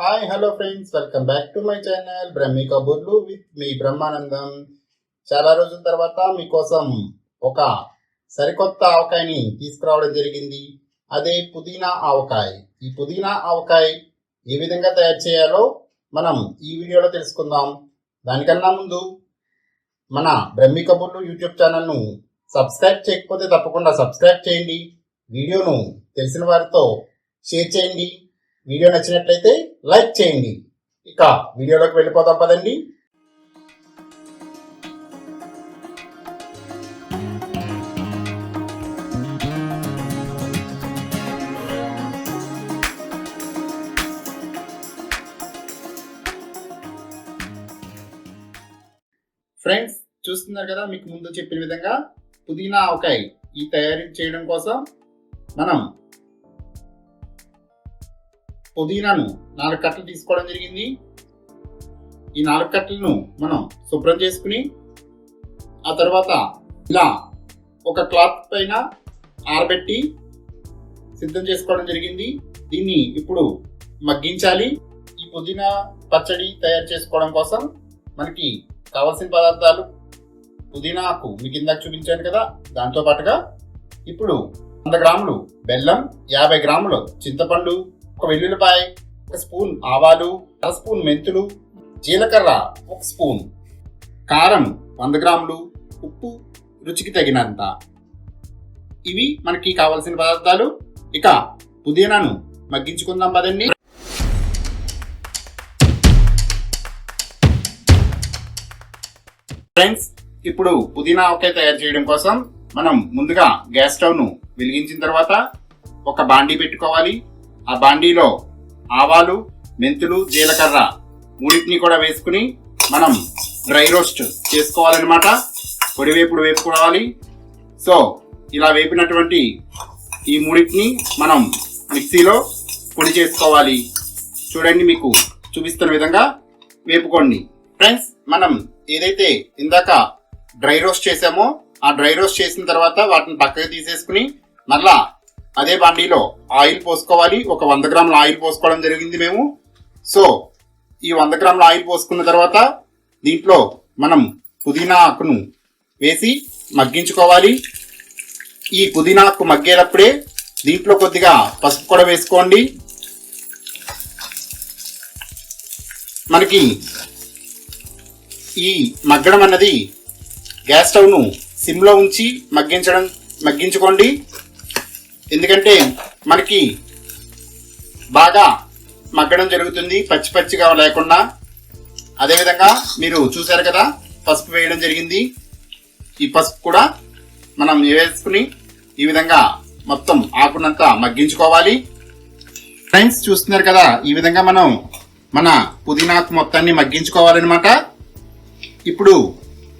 Hi hello friends welcome back to my channel Brahmi కబుర్లు with మీ బ్రహ్మానందం చాలా రోజుల తర్వాత మీకోసం ఒక సరికొత్త ఆవకాయని తీసుకురావడం జరిగింది. అదే పుదీనా ఆవకాయ. ఈ పుదీనా ఆవకాయ ఏ విధంగా తయారు చేయాలో మనం ఈ వీడియోలో తెలుసుకుందాం. దానికన్నా ముందు మన బ్రహ్మి కబుర్లు యూట్యూబ్ ఛానల్ను సబ్స్క్రైబ్ చేయకపోతే తప్పకుండా సబ్స్క్రైబ్ చేయండి. వీడియోను తెలిసిన వారితో షేర్ చేయండి. వీడియో నచ్చినట్లయితే లైక్ చేయండి. ఇక వీడియోలోకి వెళ్ళిపోదాం పదండి. ఫ్రెండ్స్ చూస్తున్నారు కదా మీకు ముందు చెప్పిన విధంగా పుదీనా ఆవకాయ ఈ తయారీ చేయడం కోసం మనం పుదీనాను నాలుగు కట్టలు తీసుకోవడం జరిగింది. ఈ నాలుగు కట్టలను మనం శుభ్రం చేసుకుని ఆ తర్వాత ఇలా ఒక క్లాత్ పైన ఆరబెట్టి సిద్ధం చేసుకోవడం జరిగింది. దీన్ని ఇప్పుడు మగ్గించాలి. ఈ పుదీనా పచ్చడి తయారు చేసుకోవడం కోసం మనకి కావలసిన పదార్థాలు పుదీనాకు మీకు ఇందాక చూపించాను కదా దాంతో పాటుగా ఇప్పుడు వంద గ్రాములు బెల్లం యాభై గ్రాములు చింతపండు ఒక వెల్లుల్లిపాయ ఒక స్పూన్ ఆవాలు అర స్పూన్ మెంతులు జీలకర్ర ఒక స్పూన్. కారం వంద గ్రాములు ఉప్పు రుచికి తగినంత. ఇవి మనకి కావలసిన పదార్థాలు. ఇక పుదీనాను మగ్గించుకుందాం పదండి. ఫ్రెండ్స్ ఇప్పుడు పుదీనా ఆవకాయ తయారు చేయడం కోసం మనం ముందుగా గ్యాస్ స్టవ్ను వెలిగించిన తర్వాత ఒక బాండీ పెట్టుకోవాలి. ఆ బాండీలో ఆవాలు మెంతులు జీలకర్ర మూడింటిని కూడా వేసుకుని మనం డ్రై రోస్ట్ చేసుకోవాలన్నమాట. పొడి వేపుడు వేపుకోవాలి. సో ఇలా వేపినటువంటి ఈ మూడింటిని మనం మిక్సీలో పొడి చేసుకోవాలి. చూడండి మీకు చూపిస్తున్న విధంగా వేపుకోండి. ఫ్రెండ్స్ మనం ఏదైతే ఇందాక డ్రై రోస్ట్ చేసామో ఆ డ్రై రోస్ట్ చేసిన తర్వాత వాటిని పక్కకి తీసేసుకుని మళ్ళా అదే బాండీలో ఆయిల్ పోసుకోవాలి. ఒక వంద గ్రాముల ఆయిల్ పోసుకోవడం జరిగింది మేము. సో ఈ వంద గ్రాముల ఆయిల్ పోసుకున్న తర్వాత దీంట్లో మనం పుదీనా ఆకును వేసి మగ్గించుకోవాలి. ఈ పుదీనా ఆకు మగ్గేటప్పుడే దీంట్లో కొద్దిగా పసుపు కూడా వేసుకోండి. మనకి ఈ మగ్గడం అన్నది గ్యాస్ స్టవ్ను సిమ్లో ఉంచి మగ్గించడం మగ్గించుకోండి. ఎందుకంటే మనకి బాగా మగ్గడం జరుగుతుంది పచ్చి పచ్చిగా లేకుండా. అదేవిధంగా మీరు చూశారు కదా పసుపు వేయడం జరిగింది. ఈ పసుపు కూడా మనం వేసుకుని ఈ విధంగా మొత్తం ఆకునంతా మగ్గించుకోవాలి. ఫ్రెండ్స్ చూస్తున్నారు కదా ఈ విధంగా మనం మన పుదీనాకు మొత్తాన్ని మగ్గించుకోవాలన్నమాట. ఇప్పుడు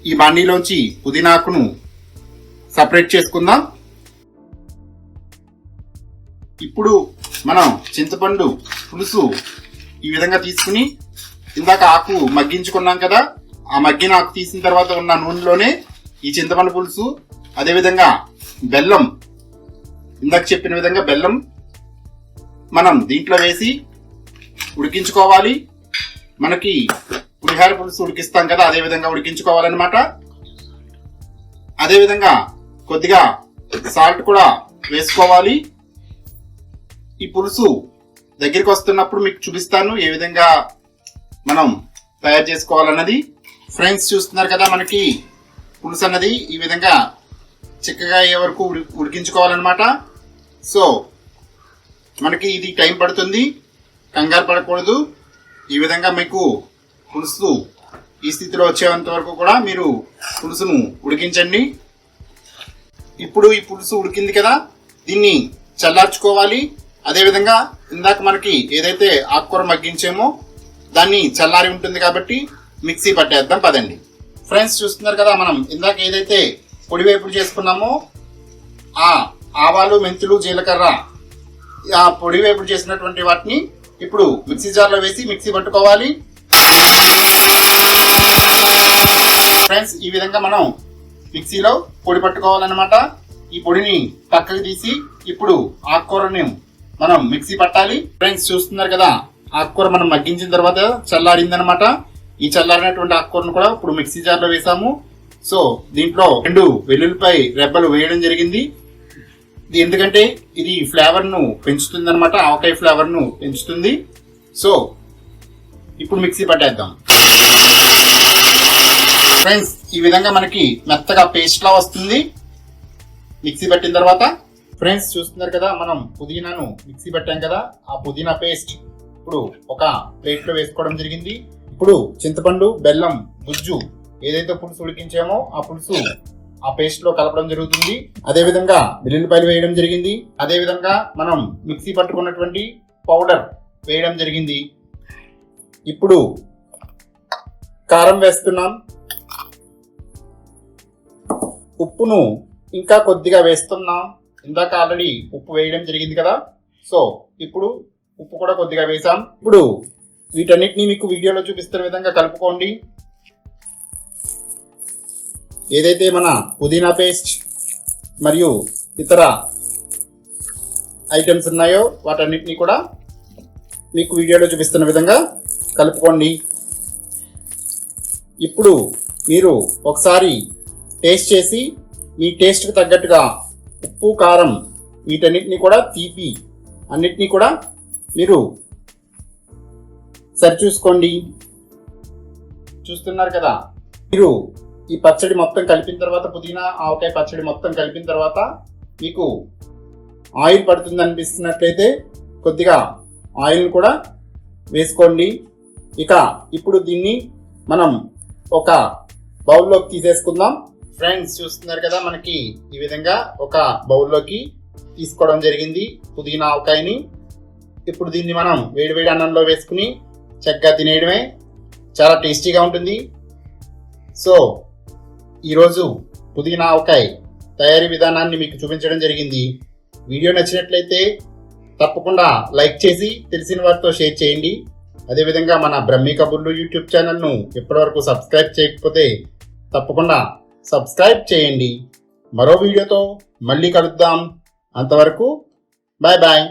ఈ బాండీలోంచి పుదీనాకును సపరేట్ చేసుకుందాం. ఇప్పుడు మనం చింతపండు పులుసు ఈ విధంగా తీసుకుని ఇందాక ఆకు మగ్గించుకున్నాం కదా ఆ మగ్గిన ఆకు తీసిన తర్వాత ఉన్న నూనెలోనే ఈ చింతపండు పులుసు అదేవిధంగా బెల్లం ఇందాక చెప్పిన విధంగా బెల్లం మనం దీంట్లో వేసి ఉడికించుకోవాలి. మనకి పులిహార పులుసు ఉడికిస్తాం కదా అదే విధంగా ఉడికించుకోవాలన్నమాట. అదేవిధంగా కొద్దిగా సాల్ట్ కూడా వేసుకోవాలి. ఈ పులుసు దగ్గరికి వస్తున్నప్పుడు మీకు చూపిస్తాను ఏ విధంగా మనం తయారు చేసుకోవాలన్నది. ఫ్రెండ్స్ చూస్తున్నారు కదా మనకి పులుసు అన్నది ఈ విధంగా చిక్కగా అయ్యే వరకు ఉడి ఉడికించుకోవాలన్నమాట. సో మనకి ఇది టైం పడుతుంది. కంగారు పడకూడదు. ఈ విధంగా మీకు పులుసు ఈ స్థితిలో వచ్చేంత వరకు కూడా మీరు పులుసును ఉడికించండి. ఇప్పుడు ఈ పులుసు ఉడికింది కదా దీన్ని చల్లార్చుకోవాలి. అదేవిధంగా ఇందాక మనకి ఏదైతే ఆకుకూర మగ్గించామో దాన్ని చల్లారి ఉంటుంది కాబట్టి మిక్సీ పట్టేద్దాం పదండి. ఫ్రెండ్స్ చూస్తున్నారు కదా మనం ఇందాక ఏదైతే పొడి వేపుడు చేసుకున్నామో ఆ ఆవాలు మెంతులు జీలకర్ర ఆ పొడి వేపుడు చేసినటువంటి వాటిని ఇప్పుడు మిక్సీ జార్లో వేసి మిక్సీ పట్టుకోవాలి. ఫ్రెండ్స్ ఈ విధంగా మనం మిక్సీలో పొడి పట్టుకోవాలన్నమాట. ఈ పొడిని పక్కకి తీసి ఇప్పుడు ఆకుకూరని మనం మిక్సీ పట్టాలి. ఫ్రెండ్స్ చూస్తున్నారు కదా ఆకుకూర మనం మగ్గించిన తర్వాత చల్లారిందనమాట ఈ చల్లారినటువంటి ఆకుకూరను కూడా ఇప్పుడు మిక్సీ జార్లో వేసాము. సో దీంట్లో రెండు వెల్లుల్లిపై రెబ్బలు వేయడం జరిగింది. ఇది ఎందుకంటే ఇది ఫ్లేవర్ను పెంచుతుంది అనమాట ఆవకాయ ఫ్లేవర్ను పెంచుతుంది. సో ఇప్పుడు మిక్సీ పట్టేద్దాం. ఫ్రెండ్స్ ఈ విధంగా మనకి మెత్తగా పేస్ట్ లా వస్తుంది. మిక్సీ పట్టిన తర్వాత ఫ్రెండ్స్ చూస్తున్నారు కదా మనం పుదీనాను మిక్సీ పట్టాం కదా ఆ పుదీనా పేస్ట్. ఇప్పుడు ఒక ప్లేట్లో వేసుకోవడం జరిగింది. ఇప్పుడు చింతపండు బెల్లం గుజ్జు ఏదైతే పులుసు ఉడికించామో ఆ పులుసు ఆ పేస్ట్లో కలపడం జరుగుతుంది. అదే విధంగా వెల్లుల్లిపాయలు వేయడం జరిగింది. అదే విధంగా మనం మిక్సీ పట్టుకున్నటువంటి పౌడర్ వేయడం జరిగింది. ఇప్పుడు కారం వేస్తున్నాం. ఉప్పును ఇంకా కొద్దిగా వేస్తున్నాం. ఇందాక ఆల్రెడీ ఉప్పు వేయడం జరిగింది కదా? సో ఇప్పుడు ఉప్పు కూడా కొద్దిగా వేసాం ఇప్పుడు వీటన్నిటిని మీకు వీడియోలో చూపిస్తున్న విధంగా కలుపుకోండి. ఏదైతే మన పుదీనా పేస్ట్ మరియు ఇతర ఐటమ్స్ ఉన్నాయో వాటన్నిటిని కూడా మీకు వీడియోలో చూపిస్తున్న విధంగా కలుపుకోండి. ఇప్పుడు మీరు ఒకసారి టేస్ట్ చేసి మీ టేస్ట్కి తగ్గట్టుగా ఉప్పు కారం వీటన్నిటిని కూడా తీపి. అన్నిటినీ కూడా మీరు సరిచూసుకోండి చూస్తున్నారు కదా? మీరు ఈ పచ్చడి మొత్తం కలిపిన తర్వాత పుదీనా ఆవకాయ పచ్చడి మొత్తం కలిపిన తర్వాత మీకు ఆయిల్ పడుతుంది అనిపిస్తున్నట్లయితే కొద్దిగా ఆయిల్ కూడా వేసుకోండి. ఇక ఇప్పుడు దీన్ని మనం ఒక బౌల్లోకి తీసేసుకుందాం. ఫ్రెండ్స్ చూస్తున్నారు కదా మనకి ఈ విధంగా ఒక బౌల్లోకి తీసుకోవడం జరిగింది. పుదీనా ఆవకాయని. ఇప్పుడు దీన్ని మనం వేడివేడి అన్నంలో వేసుకుని చక్కగా తినేయడమే చాలా టేస్టీగా ఉంటుంది. సో ఈరోజు పుదీనా ఆవకాయ తయారీ విధానాన్ని మీకు చూపించడం జరిగింది. వీడియో నచ్చినట్లయితే తప్పకుండా లైక్ చేసి తెలిసిన వారితో షేర్ చేయండి. అదేవిధంగా మన బ్రహ్మీ కబుర్లు యూట్యూబ్ ఛానల్ను ఇప్పటివరకు సబ్స్క్రైబ్ చేయకపోతే తప్పకుండా సబ్స్క్రైబ్ చేయండి. మరో వీడియోతో మళ్ళీ కలుద్దాం. అంతవరకు బాయ్ బాయ్